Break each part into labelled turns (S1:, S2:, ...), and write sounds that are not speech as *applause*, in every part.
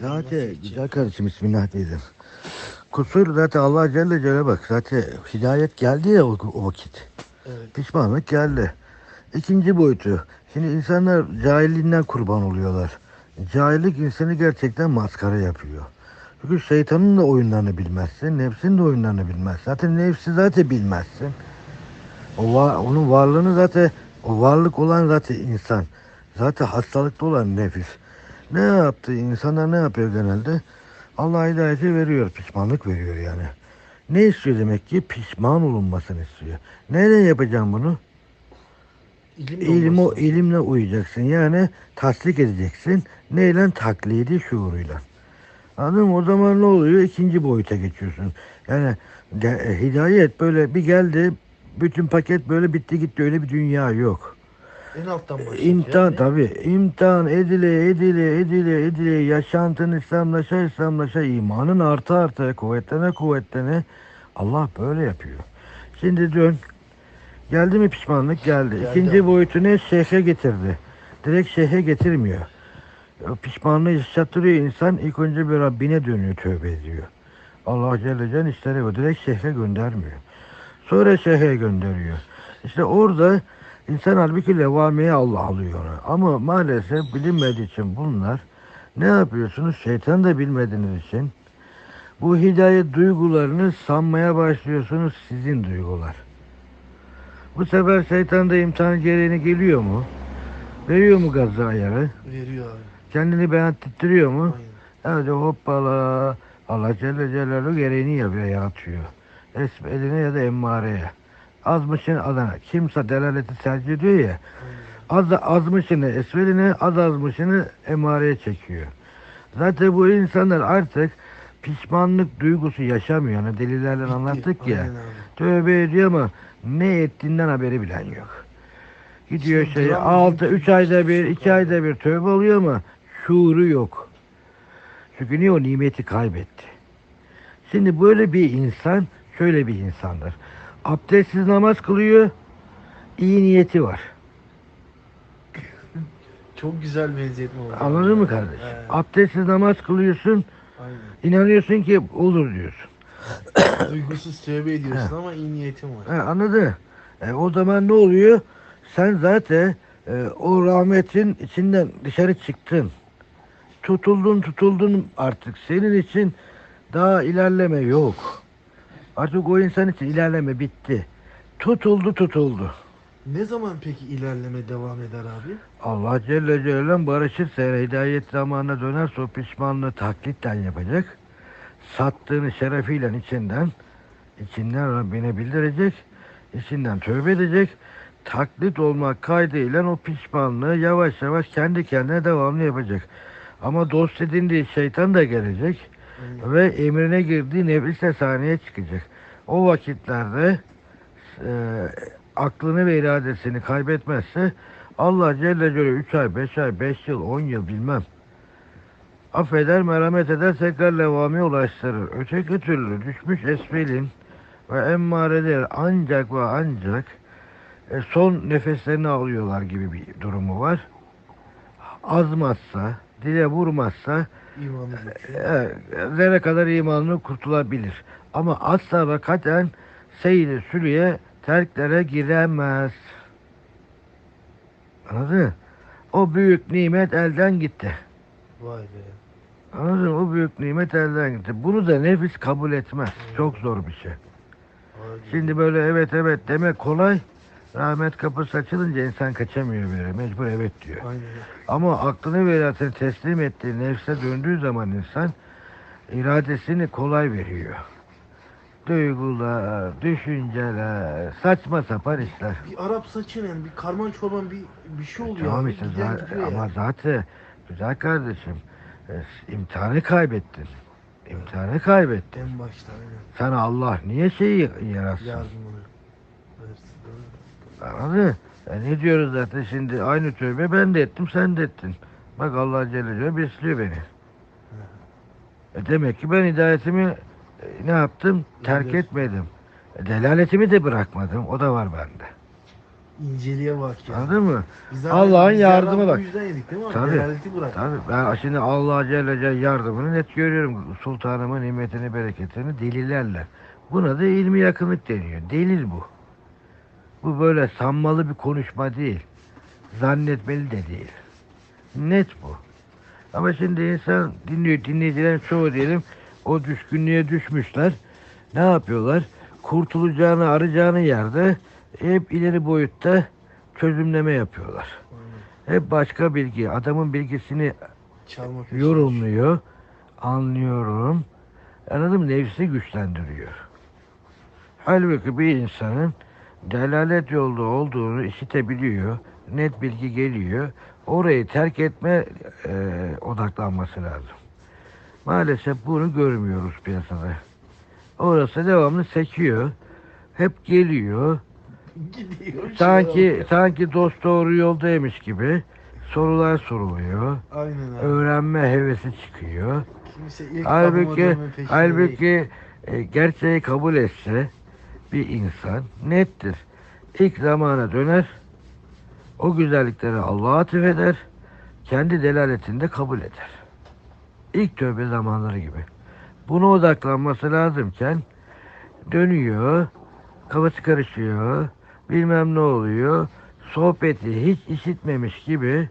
S1: Zaten güzel kardeşim bismillah dedim. Kusur zaten Allah Celle Celle bak zaten hidayet geldi ya o, o vakit.
S2: Evet.
S1: Pişmanlık geldi. İkinci boyutu. Şimdi insanlar cahilliğinden kurban oluyorlar. Cahillik insanı gerçekten maskara yapıyor. Çünkü şeytanın da oyunlarını bilmezsin, nefsin de oyunlarını bilmezsin. Zaten nefsi zaten bilmezsin. O va- onun varlığını zaten, o varlık olan zaten insan. Zaten hastalıkta olan nefis. Ne yaptı? İnsanlar ne yapıyor genelde? Allah hidayeti veriyor, pişmanlık veriyor yani. Ne istiyor demek ki? Pişman olunmasını istiyor. Neyle yapacağım bunu?
S2: İlim olması.
S1: ilimle uyacaksın. Yani tasdik edeceksin. Neyle? Taklidi şuuruyla. Anladın mı? O zaman ne oluyor? İkinci boyuta geçiyorsun. Yani de- hidayet böyle bir geldi. Bütün paket böyle bitti gitti. Öyle bir dünya yok.
S2: En alttan başlayacak.
S1: İmtihan
S2: yani.
S1: tabi. İmtihan edile edile edile edile yaşantın İslamlaşa İslamlaşa imanın artı artı kuvvetlene kuvvetlene Allah böyle yapıyor. Şimdi dön. Geldi mi pişmanlık? Geldi.
S2: Geldi
S1: İkinci
S2: abi.
S1: boyutu ne? Şeyhe getirdi. Direkt şeyhe getirmiyor. Pişmanlığı hissettiriyor insan. ilk önce bir Rabbine dönüyor, tövbe ediyor. Allah Celle Celle işleri o. Direkt şeyhe göndermiyor. Sonra şeyhe gönderiyor. İşte orada insan halbuki levamiye Allah alıyor. Ama maalesef bilinmediği için bunlar ne yapıyorsunuz? Şeytan da bilmediğiniz için bu hidayet duygularını sanmaya başlıyorsunuz sizin duygular. Bu sefer şeytan da imtihan gereğine geliyor mu? Veriyor mu gazı ayarı?
S2: Veriyor abi.
S1: Kendini beyan ettiriyor mu?
S2: Aynen.
S1: Evet hoppala. Allah Celle Celaluhu gereğini yapıyor, yaratıyor. Es- Eline ya da emmareye. Azmışın adana. Kimse delaleti tercih ediyor ya. Az azmışını esveline, az azmışını emareye çekiyor. Zaten bu insanlar artık pişmanlık duygusu yaşamıyor. Hani delilerle anlattık ya. Tövbe ediyor ama ne ettiğinden haberi bilen yok. Gidiyor
S2: Şimdi
S1: şey
S2: devam
S1: 6
S2: edeyim.
S1: 3 ayda bir 2 ayda bir tövbe oluyor ama şuuru yok. Çünkü niye o nimeti kaybetti. Şimdi böyle bir insan şöyle bir insandır. Abdestsiz namaz kılıyor. iyi niyeti var.
S2: Çok güzel benzetme oldu.
S1: Anladın mı kardeşim?
S2: Evet.
S1: Abdestsiz namaz kılıyorsun.
S2: Aynen.
S1: inanıyorsun ki olur diyorsun. *coughs*
S2: Duygusuz tövbe ediyorsun ama iyi niyetin var.
S1: Ha, anladın? E, o zaman ne oluyor? Sen zaten e, o rahmetin içinden dışarı çıktın. Tutuldun tutuldun artık. Senin için daha ilerleme yok. Artık o insan için ilerleme bitti. Tutuldu tutuldu.
S2: Ne zaman peki ilerleme devam eder abi?
S1: Allah Celle Celaluhu barışırsa hidayet zamanına dönerse o pişmanlığı taklitten yapacak. Sattığını şerefiyle içinden içinden Rabbine bildirecek. içinden tövbe edecek. Taklit olmak kaydıyla o pişmanlığı yavaş yavaş kendi kendine devamlı yapacak. Ama dost edindiği şeytan da gelecek. Ve emrine girdiği nefis sahneye çıkacak. O vakitlerde e, aklını ve iradesini kaybetmezse Allah Celle Celaluhu 3 ay, 5 ay, 5 yıl, 10 yıl bilmem. Affeder, merhamet eder, tekrar levami ulaştırır. Öteki türlü düşmüş esfelin ve emmareler ancak ve ancak e, son nefeslerini alıyorlar gibi bir durumu var. Azmazsa, dile vurmazsa
S2: İmanı
S1: zerre kadar imanını kurtulabilir. Ama asla ve katen seyri sürüye terklere giremez. Anladın mı? O büyük nimet elden gitti.
S2: Vay be.
S1: Anladın mı? O büyük nimet elden gitti. Bunu da nefis kabul etmez. Çok zor bir şey. Şimdi böyle evet evet demek kolay. Rahmet kapısı açılınca insan kaçamıyor böyle. Mecbur evet diyor.
S2: Aynen.
S1: Ama aklını ve iradesini teslim ettiği nefse döndüğü zaman insan iradesini kolay veriyor. Duygular, düşünceler, saçma sapan işler.
S2: Bir Arap saçının, bir karman çorban bir bir şey oluyor.
S1: Tamam işte zaten, ama
S2: yani.
S1: zaten güzel kardeşim e, imtihanı kaybettin. İmtihanı kaybettin.
S2: En başta aynen.
S1: Sana Allah niye şeyi yaratsın?
S2: Versin.
S1: Mı? E ne diyoruz zaten şimdi aynı tövbe ben de ettim sen de ettin. Bak Allah Celle Celaluhu besliyor beni. E demek ki ben hidayetimi e, ne yaptım? Terk
S2: Yanlış.
S1: etmedim. E delaletimi de bırakmadım. O da var bende.
S2: İnceliğe bak ya.
S1: Anladın mı?
S2: Biz
S1: Allah'ın
S2: biz
S1: yardımı bak.
S2: Bu yüzden yedik değil mi abi?
S1: Tabii.
S2: Bırak.
S1: Tabii ben şimdi Allah Celle Celle yardımını net görüyorum. Sultanımın nimetini, bereketini delillerle. Buna da ilmi yakınlık deniyor. Delil bu. Bu böyle sanmalı bir konuşma değil. Zannetmeli de değil. Net bu. Ama şimdi insan dinliyor, dinleyicilerin çoğu diyelim o düşkünlüğe düşmüşler. Ne yapıyorlar? Kurtulacağını, arayacağını yerde hep ileri boyutta çözümleme yapıyorlar. Hep başka bilgi, adamın bilgisini
S2: Çalma peşine.
S1: yorumluyor, anlıyorum. Anladın mı? Nefsi güçlendiriyor. Halbuki bir insanın delalet yolda olduğunu işitebiliyor, net bilgi geliyor. Orayı terk etme e, odaklanması lazım. Maalesef bunu görmüyoruz piyasada. Orası devamlı seçiyor. Hep geliyor.
S2: Gidiyor.
S1: Sanki
S2: şey
S1: sanki dost doğru yoldaymış gibi sorular soruluyor.
S2: Aynen abi.
S1: Öğrenme hevesi çıkıyor.
S2: Kimse ilk
S1: Halbuki halbuki e, gerçeği kabul etse bir insan nettir. İlk zamana döner. O güzellikleri Allah'a atfeder. Kendi delaletinde kabul eder. İlk tövbe zamanları gibi. Buna odaklanması lazımken dönüyor, kafası karışıyor, bilmem ne oluyor, sohbeti hiç işitmemiş gibi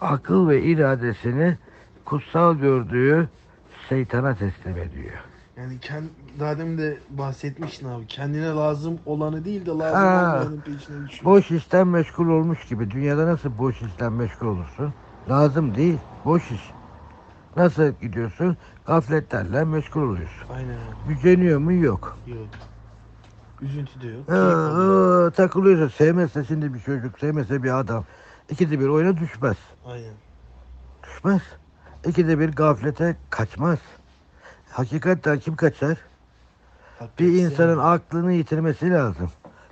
S1: akıl ve iradesini kutsal gördüğü şeytana teslim ediyor.
S2: Yani kend, daha demin de bahsetmiştin abi. Kendine lazım olanı değil de lazım
S1: Ha.
S2: olmayanın peşine düşüyor.
S1: Boş işten meşgul olmuş gibi. Dünyada nasıl boş işten meşgul olursun? Lazım değil. Boş iş. Nasıl gidiyorsun? Gafletlerle meşgul oluyorsun.
S2: Aynen abi.
S1: Güceniyor mu? Yok.
S2: Yok. Üzüntü de yok.
S1: Ha,
S2: keyif alıyor.
S1: takılıyorsun. Sevmezse şimdi bir çocuk, sevmezse bir adam. İkide bir oyuna düşmez.
S2: Aynen.
S1: Düşmez. İkide bir gaflete kaçmaz. Hakikaten kim kaçar? Bir
S2: Hakikaten
S1: insanın
S2: sen-
S1: aklını yitirmesi lazım.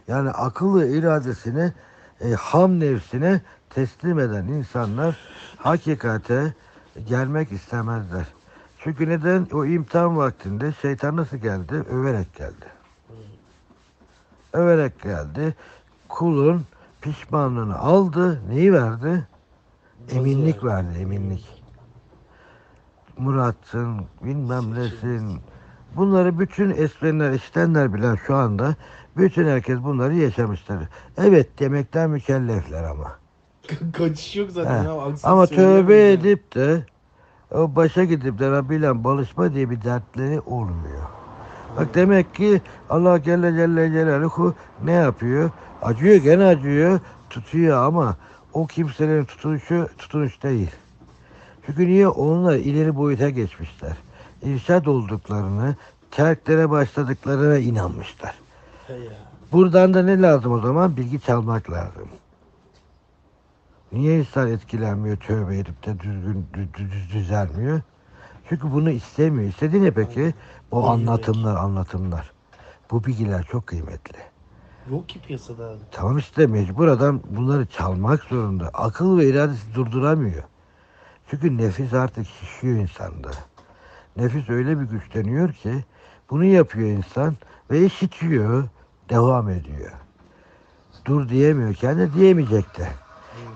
S1: Yani akıllı iradesini e, ham nefsine teslim eden insanlar hakikate gelmek istemezler. Çünkü neden? O imtihan vaktinde şeytan nasıl geldi? Överek geldi. Överek geldi. Kulun pişmanlığını aldı. Neyi verdi? Eminlik verdi, eminlik. Murat'sın, bilmem nesin. Bunları bütün esmenler, iştenler bilen şu anda bütün herkes bunları yaşamışlar. Evet demekten mükellefler ama. *laughs*
S2: Kaçış yok zaten
S1: He.
S2: ya. aksini
S1: Ama tövbe
S2: yani.
S1: edip de o başa gidip de Rabbiyle balışma diye bir dertleri olmuyor. Bak demek ki Allah Celle Celle Celaluhu ne yapıyor? Acıyor gene acıyor, tutuyor ama o kimselerin tutunuşu tutunuş değil. Çünkü niye? Onlar ileri boyuta geçmişler. İrşad olduklarını, terklere başladıklarına inanmışlar. Buradan da ne lazım o zaman? Bilgi çalmak lazım. Niye insan etkilenmiyor, tövbe edip de düzgün dü- dü- dü- düzelmiyor? Çünkü bunu istemiyor. İstediği ne peki? O anlatımlar, anlatımlar. Bu bilgiler çok kıymetli.
S2: Yok ki piyasada abi.
S1: Tamam işte mecbur adam bunları çalmak zorunda. Akıl ve iradesi durduramıyor. Çünkü nefis artık şişiyor insanda. Nefis öyle bir güçleniyor ki bunu yapıyor insan ve işitiyor, devam ediyor. Dur diyemiyor, kendi diyemeyecek de.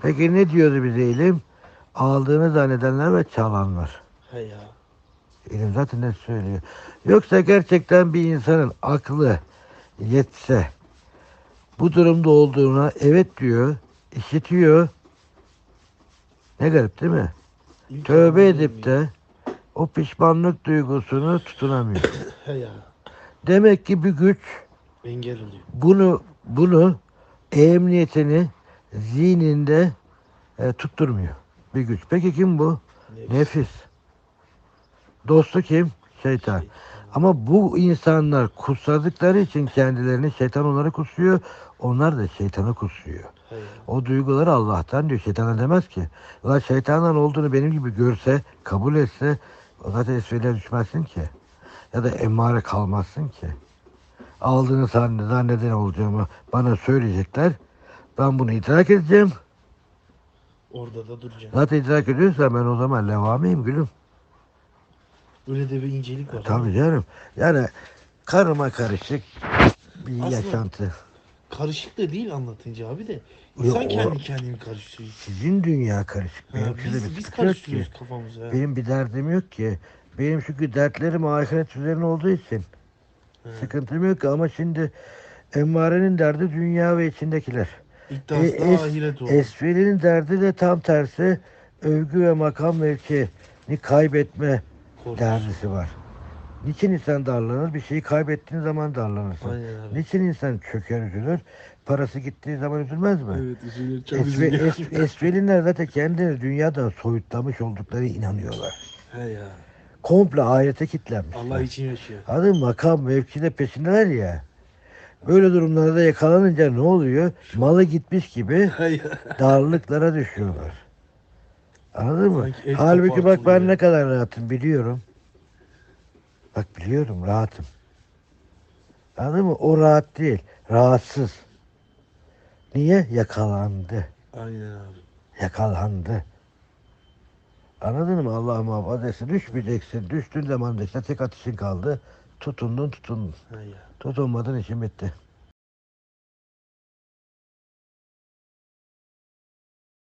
S1: Peki ne diyordu bize ilim? Aldığını zannedenler ve çalanlar.
S2: Ya.
S1: İlim zaten ne söylüyor. Yoksa gerçekten bir insanın aklı yetse bu durumda olduğuna evet diyor, işitiyor. Ne garip değil mi? Tövbe edip de o pişmanlık duygusunu tutunamıyor. *coughs* Demek ki bir güç
S2: Engel oluyor.
S1: bunu bunu emniyetini zihninde e, tutturmuyor. Bir güç. Peki kim bu?
S2: Nefis.
S1: Nefis. Dostu kim? Şeytan.
S2: Şey,
S1: Ama bu insanlar kutsadıkları için kendilerini şeytan onları kutsuyor. Onlar da şeytanı kutsuyor.
S2: He ya.
S1: O duyguları Allah'tan diyor. Şeytana demez ki. Ulan şeytandan olduğunu benim gibi görse, kabul etse zaten esfele düşmezsin ki. Ya da emmare kalmazsın ki. Aldığını zanne- zanneden olacağımı bana söyleyecekler. Ben bunu idrak edeceğim.
S2: Orada da duracağım.
S1: Zaten idrak ediyorsam ben o zaman levamiyim gülüm.
S2: Öyle de bir incelik var.
S1: Tabii canım. Yani karıma karışık bir
S2: Aslında-
S1: yaşantı.
S2: Karışık da değil anlatınca abi de. İnsan
S1: Yok, o-
S2: kendi kendini karıştırıyor.
S1: Sizin dünya karışık.
S2: Ha,
S1: Benimki de bir
S2: biz, biz
S1: sıkıntı yok ki.
S2: karıştırıyoruz kafamızı. ha.
S1: Benim bir derdim yok ki. Benim çünkü dertlerim ahiret üzerine olduğu için
S2: Ha.
S1: sıkıntım yok ki. Ama şimdi Emmare'nin derdi dünya ve içindekiler.
S2: İddiası
S1: E,
S2: da
S1: es-
S2: ahiret oldu.
S1: Esfeli'nin derdi de tam tersi övgü ve makam mevkini kaybetme
S2: Korkusu.
S1: derdisi var. Niçin insan darlanır? Bir şeyi kaybettiğin zaman darlanırsın.
S2: Aynen.
S1: Niçin insan çöker üzülür? Parası gittiği zaman üzülmez mi?
S2: Evet üzülür çok
S1: Esve, es, esveliler zaten kendini dünyadan soyutlamış oldukları inanıyorlar.
S2: He ya.
S1: Komple ahirete kilitlenmiş.
S2: Allah için yaşıyor.
S1: Adı makam mevkide peşindeler ya. Böyle durumlarda yakalanınca ne oluyor? Malı gitmiş gibi *laughs* darlıklara düşüyorlar. Anladın mı? Halbuki bak ben ne kadar rahatım biliyorum. Bak biliyorum rahatım. Anladın mı? O rahat değil. Rahatsız. Niye? Yakalandı.
S2: Aynen abi.
S1: Yakalandı. Anladın mı? Allah muhafaza etsin. Düşmeyeceksin. Düştüğün zaman da işte tek atışın kaldı. Tutundun tutundun.
S2: Ya.
S1: Tutunmadın işin bitti.